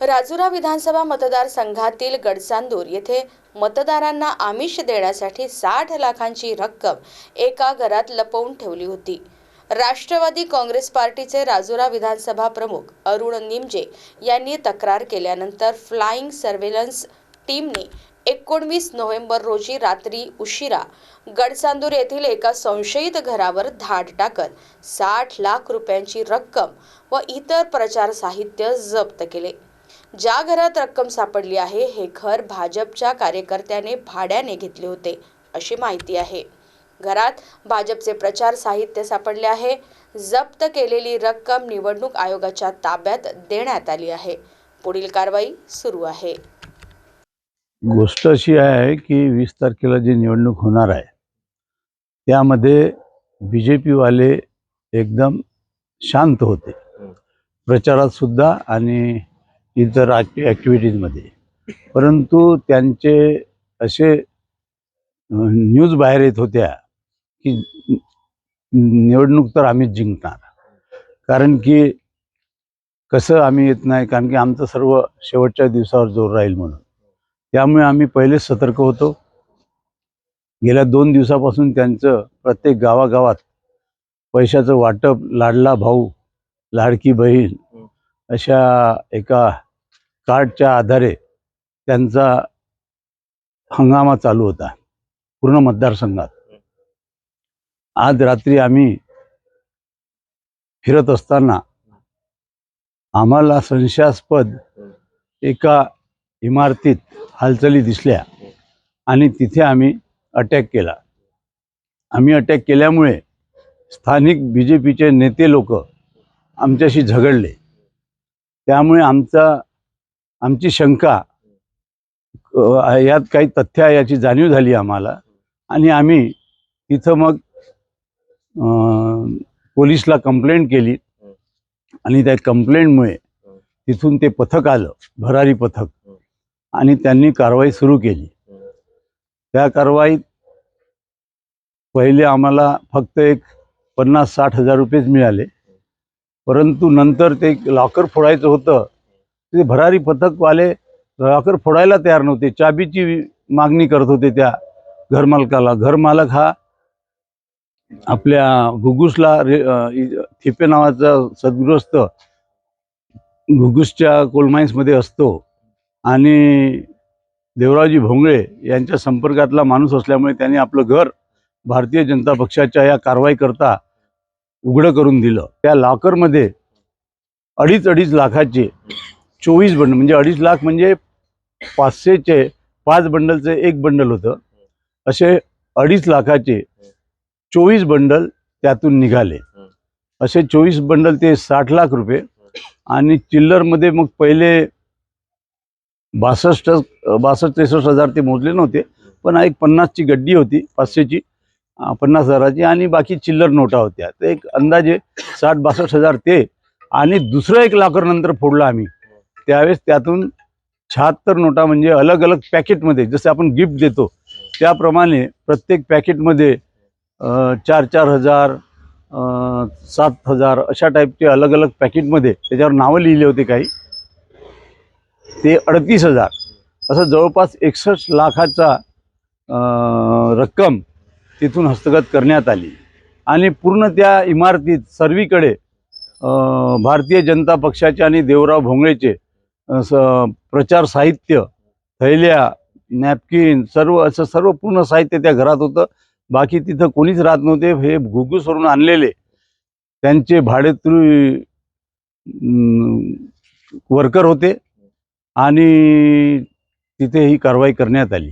राजुरा विधानसभा मतदारसंघातील गडचांदूर येथे मतदारांना आमिष देण्यासाठी साठ लाखांची रक्कम एका घरात लपवून ठेवली होती. राष्ट्रवादी काँग्रेस पार्टीचे राजुरा विधानसभा प्रमुख अरुण निमजे यांनी तक्रार केल्यानंतर फ्लाईंग सर्व्हेलन्स टीमने एकोणवीस नोव्हेंबर रोजी रात्री उशिरा गडचांदूर येथील एका संशयित घरावर धाड टाकत साठ लाख रुपयांची रक्कम व इतर प्रचार साहित्य जप्त केले. ज्या घरात रक्कम सापडली आहे हे घर भाजपच्या कार्यकर्त्याने भाड्याने घेतले होते अशी माहिती आहे. घरात भाजपचे प्रचार साहित्य सापडले आहे. जप्त केलेली रक्कम निवडणूक आयोगाच्या ताब्यात देण्यात आली आहे. पुढील कारवाई सुरू आहे. गोष्ट अशी आहे की वीस तारखेला जी निवडणूक होणार आहे त्यामध्ये बी जे पीवाले एकदम शांत होते. प्रचारात सुद्धा आणि इतर ॲक्टिव्हिटीजमध्ये परंतु त्यांचे असे न्यूज बाहेर येत होत्या की निवडणूक तर आम्हीच जिंकणार. कारण की कसं आम्ही येत नाही कारण की आमचं सर्व शेवटच्या दिवसावर जोर राहील म्हणून. त्यामुळे आम्ही पहिलेच सतर्क होतो. गेल्या दोन दिवसापासून त्यांचं प्रत्येक गावागावात पैशाचं वाटप लाडला भाऊ लाडकी बहीण अशा एका कार्डच्या आधारे त्यांचा हंगामा चालू होता पूर्ण मतदारसंघात. आज रात्री आम्ही फिरत असताना आम्हाला संशयास्पद एका इमारतीत हालचाली दिसल्या आणि तिथे आम्ही अटॅक केला. आम्ही अटॅक केल्यामुळे स्थानिक बी जे पीचे नेते लोक आमच्याशी झगडले. त्यामुळे आमचा आमची शंका यात काही तथ्य आहे याची जाणीव झाली आम्हाला. आणि आम्ही तिथं मग पोलीसला कंप्लेंट केली. आणि त्या कंप्लेंटमुळे तिथून ते पथक आलं भरारी पथक. आणि त्यांनी कारवाई सुरू केली. त्या कारवाईत पहिले आम्हाला फक्त एक पन्नास साठ हजार रुपयेच मिळाले. परंतु नंतर ते लॉकर फोडायचं होतं. ते भरारी पथकवाले लॉकर फोडायला तयार नव्हते. चाबीची मागणी करत होते त्या घरमालकाला. घरमालक हा आपल्या घुगुसला रे थिपे नावाचा सद्गृहस्थ घुगुसच्या कोलमाईन्समध्ये असतो आणि देवरावजी भोंगळे यांच्या संपर्कातला माणूस असल्यामुळे त्यांनी आपलं घर भारतीय जनता पक्षाच्या या कारवाईकरता उघडं करून दिलं. त्या लॉकरमध्ये अडीच अडीच लाखाचे चोवीस बंडल म्हणजे अडीच लाख म्हणजे पाचशेचे पाच बंडलचे एक बंडल होतं. असे अडीच लाखाचे चोवीस बंडल त्यातून निघाले. असे चोवीस बंडल ते साठ लाख रुपये. आणि चिल्लरमध्ये मग पहिले बासष्ट बासष्ट त्रेसष्ट हजार ते मोजले नव्हते. पण एक पन्नासची गड्डी होती पाचशेची पन्नास हजाराची. आणि बाकी चिल्लर नोटा होत्या. तर एक अंदाजे साठ बासष्ट हजार ते. आणि दुसरं एक लॉकर नंतर फोडलं आम्ही. त्यावेळेस त्यातून शहात्तर नोटा म्हणजे अलग अलग पॅकेटमध्ये जसे आपण गिफ्ट देतो त्याप्रमाणे प्रत्येक पॅकेटमध्ये चार चार हजार सात हजार अशा टाईपचे अलग अलग पॅकेटमध्ये त्याच्यावर नावं लिहिले होते काही. ते अडतीस हजार. असं जवळपास एकसष्ट लाखाचा रक्कम तिथून हस्तगत करण्यात आली. आणि पूर्ण त्या इमारतीत सर्वीकडे भारतीय जनता पक्षाचे आणि देवराव भोंगळेचे प्रचार साहित्य थैल्या नॅपकिन सर्व असं सर्व पूर्ण साहित्य त्या घरात होतं. बाकी तिथं कोणीच राहत नव्हते. हे घुगूसवरून आणलेले. त्यांचे भाडेतरू वर्कर होते. आणि तिथे ही कारवाई करण्यात आली.